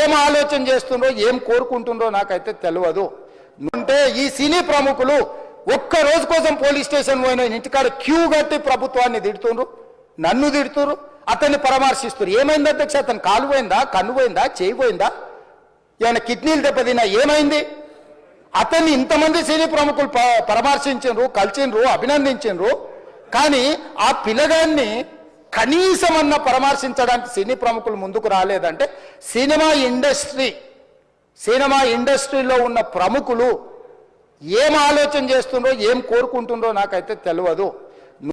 ఏం ఆలోచన చేస్తుండ్రో ఏం కోరుకుంటుండ్రో నాకైతే తెలియదు అంటే ఈ సినీ ప్రముఖులు ఒక్క రోజు కోసం పోలీస్ స్టేషన్ పోయిన ఇంటికాడ క్యూ కట్టి ప్రభుత్వాన్ని తిడుతుండ్రు నన్ను తిడుతురు అతన్ని పరామర్శిస్తున్నారు ఏమైంది అధ్యక్ష? అతను కాలు పోయిందా కన్ను పోయిందా చేయి పోయిందా? ఏమైనా కిడ్నీలు దెబ్బతిన్నా ఏమైంది? అతన్ని ఇంతమంది సినీ ప్రముఖులు పరామర్శించు కలిసిండ్రు అభినందించిండ్రు. కానీ ఆ పిల్లగాన్ని కనీసమన్న పరామర్శించడానికి సినీ ప్రముఖులు ముందుకు రాలేదంటే సినిమా ఇండస్ట్రీ సినిమా ఇండస్ట్రీలో ఉన్న ప్రముఖులు ఏం ఆలోచన చేస్తుండ్రో ఏం కోరుకుంటుండ్రో నాకైతే తెలియదు.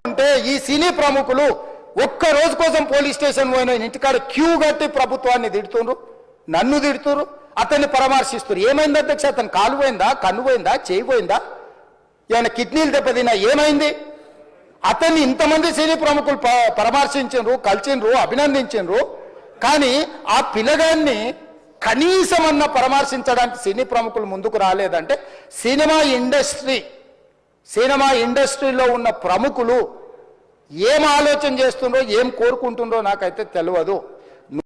అంటే ఈ సినీ ప్రముఖులు ఒక్క రోజు కోసం పోలీస్ స్టేషన్ పోయిన ఇంటికాడ క్యూ కట్టి ప్రభుత్వాన్ని తిడుతుండ్రు నన్ను తిడుతురు అతన్ని పరామర్శిస్తున్నారు ఏమైంది అధ్యక్ష? అతను కాలు పోయిందా కన్ను పోయిందా చేయి పోయిందా? ఏమైనా కిడ్నీలు దెబ్బతిన్నా ఏమైంది? అతన్ని ఇంతమంది సినీ ప్రముఖులు ప- కలిసిండ్రు అభినందించిండ్రు. కానీ ఆ పిల్లగాన్ని కనీసమన్నా పరామర్శించడానికి సినీ ప్రముఖులు ముందుకు రాలేదంటే సినిమా ఇండస్ట్రీ సినిమా ఇండస్ట్రీలో ఉన్న ప్రముఖులు ఏం ఆలోచన చేస్తుండ్రో ఏం కోరుకుంటుండ్రో నాకైతే తెలియదు